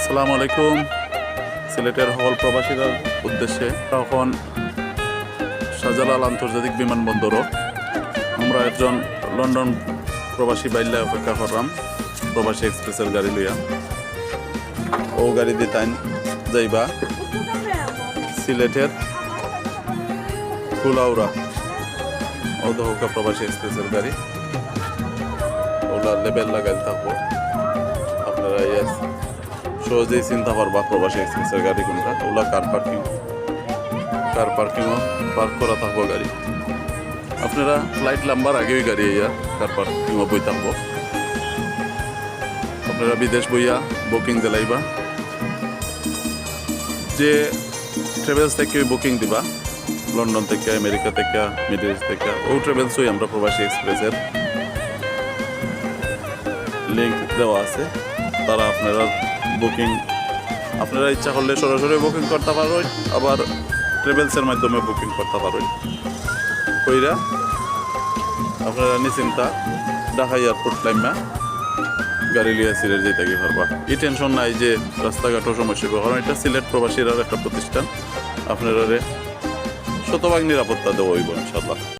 আসসালামু আলাইকুম। সিলেটের হল প্রবাসীদের উদ্দেশ্যে এখন শাহজালাল আন্তর্জাতিক বিমানবন্দরও আমরা একজন লন্ডন প্রবাসী বাইল্লা অপেক্ষা করলাম, প্রবাসী এক্সপ্রেসের গাড়ি লইয়া। ও গাড়ি দিতাইন যাইবা সিলেটের কুলাউরা ও দহকা প্রবাসী এক্সপ্রেসের গাড়ি। ওলা লেবেল লাগাই থাকব। সহজেই চিন্তা পারবা প্রবাসী এক্সপ্রেসের গাড়ি কোনটা? ওলা কার পার্কিং কার পার্কিংও পার্ক করা থাকব গাড়ি। আপনারা ফ্লাইট নাম্বার আগেই গাড়ি ইয়া কার পার্কিংও বই থাকব। আপনারা বিদেশ বইয়া বুকিং দিলাইবা। যে ট্রাভেলস থেকে বুকিং দিবা লন্ডন থেকে আমেরিকা থেকে মিডল ইস্ট থেকে, ও ট্রাভেলসই আমরা প্রবাসী এক্সপ্রেসের লিঙ্ক দেওয়া আছে। তারা আপনারা বুকিং আপনারা ইচ্ছা করলে সরাসরি বুকিং করতে পারবেন, আবার ট্রাভেলসের মাধ্যমে বুকিং করতে পারবেন। কইরা আপনারা নিশ্চিন্তা ঢাকা এয়ারপোর্ট টাইমা গাড়ি লিয়া সিলেট যেতে গিয়ে পারবা। এই টেনশন নাই যে রাস্তাঘাটও সমস্যা। কারণ এটা সিলেট প্রবাসীর একটা প্রতিষ্ঠান। আপনারা শতভাগ নিরাপত্তা দেওয়া হইব ইনশাল্লাহ